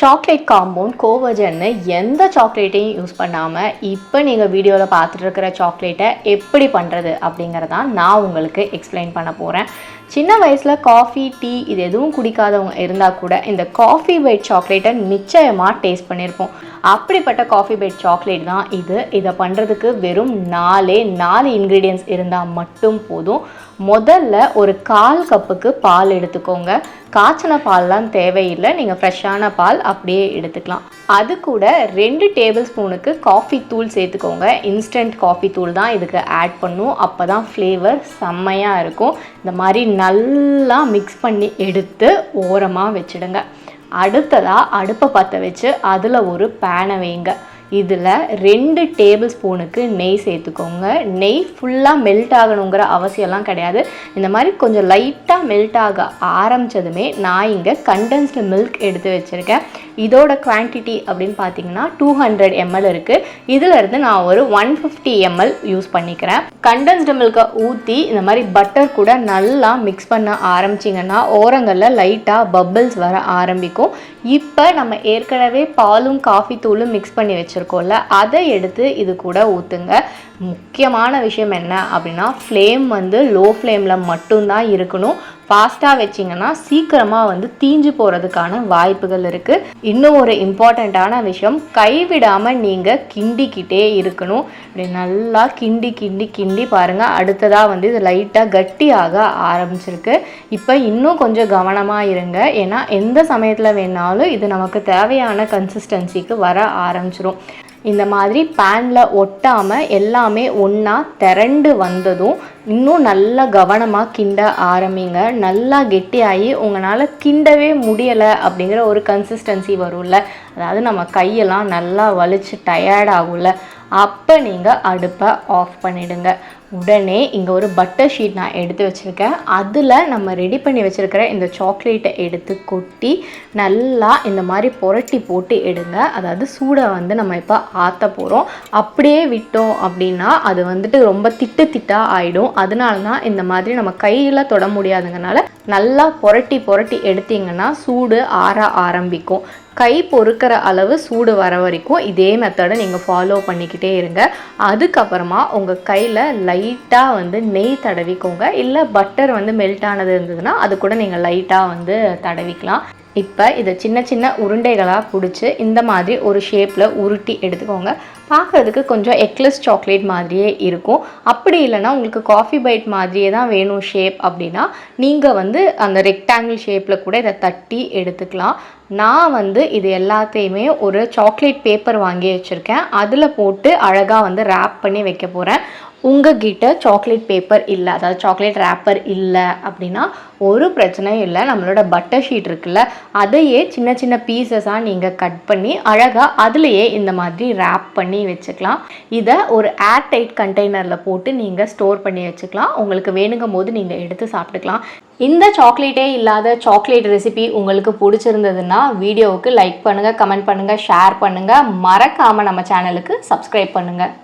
Chocolate compound கோவஜன்னு எந்த சாக்லேட்டையும் use பண்ணாமல் இப்போ நீங்கள் வீடியோவில் பார்த்துட்டு இருக்கிற சாக்லேட்டை எப்படி பண்ணுறது அப்படிங்கிறதான் நான் உங்களுக்கு எக்ஸ்பிளைன் பண்ண போகிறேன் சின்ன வயசில் காஃபி டீ இது எதுவும் குடிக்காதவங்க இருந்தால் கூட இந்த காஃபி பைட் சாக்லேட்டை நிச்சயமாக டேஸ்ட் பண்ணியிருப்போம் அப்படிப்பட்ட காஃபி பைட் சாக்லேட் தான் இது. இதை பண்ணுறதுக்கு வெறும் நாலே நாலு இன்க்ரீடியன்ஸ் இருந்தால் மட்டும் போதும். முதல்ல ஒரு கால் கப்புக்கு பால் எடுத்துக்கோங்க. காய்ச்சின பால்லாம் தேவையில்லை. நீங்கள் ஃப்ரெஷ்ஷான பால் அப்படியே எடுத்துக்கலாம். அது கூட ரெண்டு டேபிள் ஸ்பூனுக்கு காஃபி தூள் சேர்த்துக்கோங்க. இன்ஸ்டன்ட் காஃபி தூள் தான் இதுக்கு ஆட் பண்ணும். அப்போ தான் ஃப்ளேவர் செம்மையாக இருக்கும். இந்த மாதிரி நல்லா மிக்ஸ் பண்ணி எடுத்து ஓரமாக வச்சுடுங்க. அடுத்ததாக அடுப்பை பற்ற வச்சு அதில் ஒரு பேனை வைங்க. இதில் ரெண்டு டேபிள் ஸ்பூனுக்கு நெய் சேர்த்துக்கோங்க. நெய் ஃபுல்லாக மெல்ட் ஆகணுங்கிற அவசியம்லாம் கிடையாது. இந்த மாதிரி கொஞ்சம் லைட்டாக மெல்ட் ஆக ஆரம்பித்ததுமே நான் இங்கே கண்டென்ஸ்டு மில்க் எடுத்து வச்சுருக்கேன். இதோட குவான்டிட்டி அப்படின்னு பார்த்தீங்கன்னா டூ ஹண்ட்ரட் எம்எல் இருக்குது இதிலிருந்து நான் ஒரு ஒன் ஃபிஃப்டி எம்எல் யூஸ் பண்ணிக்கிறேன். கண்டென்ஸ்டு மில்கை ஊற்றி இந்த மாதிரி பட்டர் கூட நல்லா மிக்ஸ் பண்ண ஆரம்பிச்சிங்கன்னா ஓரங்களில் லைட்டாக பபிள்ஸ் வர ஆரம்பிக்கும். இப்போ நம்ம ஏற்கனவே பாலும் காஃபி தூளும் மிக்ஸ் பண்ணி வச்சுருக்கோம்ல அதை எடுத்து இது கூட ஊற்றுங்க முக்கியமான விஷயம் என்ன அப்படின்னா ஃப்ளேம் வந்து லோ ஃப்ளேமில் மட்டும்தான் இருக்கணும். ஃபாஸ்ட்டாக வச்சிங்கன்னா சீக்கிரமாக வந்து தீஞ்சு போகிறதுக்கான வாய்ப்புகள் இருக்குது இன்னும் ஒரு இம்பார்ட்டண்ட்டான விஷயம் கைவிடாமல் நீங்கள் கிண்டிக்கிட்டே இருக்கணும். இப்படி நல்லா கிண்டி கிண்டி கிண்டி பாருங்கள் அடுத்ததாக வந்து இது லைட்டாக கட்டியாக ஆரம்பிச்சிருக்கு. இப்போ இன்னும் கொஞ்சம் கவனமாக இருங்க. ஏன்னா எந்த சமயத்தில் வேணாலும் இது நமக்கு தேவையான கன்சிஸ்டன்சிக்கு வர ஆரம்பிச்சிடும் இந்த மாதிரி பேனில் ஒட்டாமல் எல்லாமே ஒன்றா திரண்டு வந்ததும் இன்னும் நல்லா கவனமாக கிண்ட ஆரம்பிங்க. நல்லா கெட்டியாகி உங்களால் கிண்டவே முடியலை அப்படிங்கிற ஒரு கன்சிஸ்டன்சி வரும்ல. அதாவது நம்ம கையெல்லாம் நல்லா வலிச்சு டயர்ட் ஆகும்ல. அப்போ நீங்கள் அடுப்பை ஆஃப் பண்ணிடுங்க. உடனே இங்கே ஒரு பட்டர் ஷீட் நான் எடுத்து வச்சுருக்கேன். அதில் நம்ம ரெடி பண்ணி வச்சுருக்கிற இந்த சாக்லேட்டை எடுத்து கொட்டி நல்லா இந்த மாதிரி புரட்டி போட்டு எடுங்க. அதாவது சூடை வந்து நம்ம இப்போ ஆற்ற போகிறோம் அப்படியே விட்டோம் அப்படின்னா அது வந்துட்டு ரொம்ப திட்டு திட்டாக ஆகிடும் அதனால தான் இந்த மாதிரி நம்ம கையில் தொட முடியாதுங்கனால நல்லா புரட்டி புரட்டி எடுத்தீங்கன்னா சூடு ஆற ஆரம்பிக்கும். கை பொறுக்கிற அளவு சூடு வர வரைக்கும் இதே மெத்தடை நீங்கள் ஃபாலோ பண்ணிக்கிட்டே இருங்க. அதுக்கப்புறமா உங்கள் கையில் லைட்டாக வந்து நெய் தடவிக்கோங்க. இல்லை பட்டர் வந்து மெல்ட் ஆனது இருந்ததுன்னா அது கூட நீங்கள் லைட்டாக வந்து தடவிக்கலாம். இப்போ இதை சின்ன சின்ன உருண்டைகளாக பிடிச்சி இந்த மாதிரி ஒரு ஷேப்பில் உருட்டி எடுத்துக்கோங்க. பார்க்குறதுக்கு கொஞ்சம் எக்லஸ் சாக்லேட் மாதிரியே இருக்கும். அப்படி இல்லைன்னா உங்களுக்கு காஃபி பைட் மாதிரியே தான் வேணும் ஷேப் அப்படின்னா நீங்கள் வந்து அந்த ரெக்டாங்கிள் ஷேப்பில் கூட இதை தட்டி எடுத்துக்கலாம். நான் வந்து இது எல்லாத்தையுமே ஒரு சாக்லேட் பேப்பர் வாங்கி வச்சுருக்கேன். அதில் போட்டு அழகாக வந்து ரேப் பண்ணி வைக்க போகிறேன் உங்ககிட்ட சாக்லேட் பேப்பர் இல்லை அதாவது சாக்லேட் ரேப்பர் இல்லை அப்படின்னா ஒரு பிரச்சனையும் இல்லை. நம்மளோட பட்டர் ஷீட் இருக்குல்ல அதையே சின்ன சின்ன பீசஸாக நீங்கள் கட் பண்ணி அழகாக அதுலேயே இந்த மாதிரி ரேப் பண்ணி பண்ணி வச்சுக்கலாம். இதை ஒரு ஏர் டைட் கண்டெய்னரில் போட்டு நீங்கள் ஸ்டோர் பண்ணி வச்சுக்கலாம். உங்களுக்கு வேணுங்கும் போது நீங்கள் எடுத்து சாப்பிட்டுக்கலாம். இந்த சாக்லேட்டே இல்லாத சாக்லேட் ரெசிபி உங்களுக்கு பிடிச்சிருந்ததுன்னா வீடியோவுக்கு லைக் பண்ணுங்கள் கமெண்ட் பண்ணுங்கள் ஷேர் பண்ணுங்கள் மறக்காமல் நம்ம சேனலுக்கு சப்ஸ்கிரைப் பண்ணுங்கள்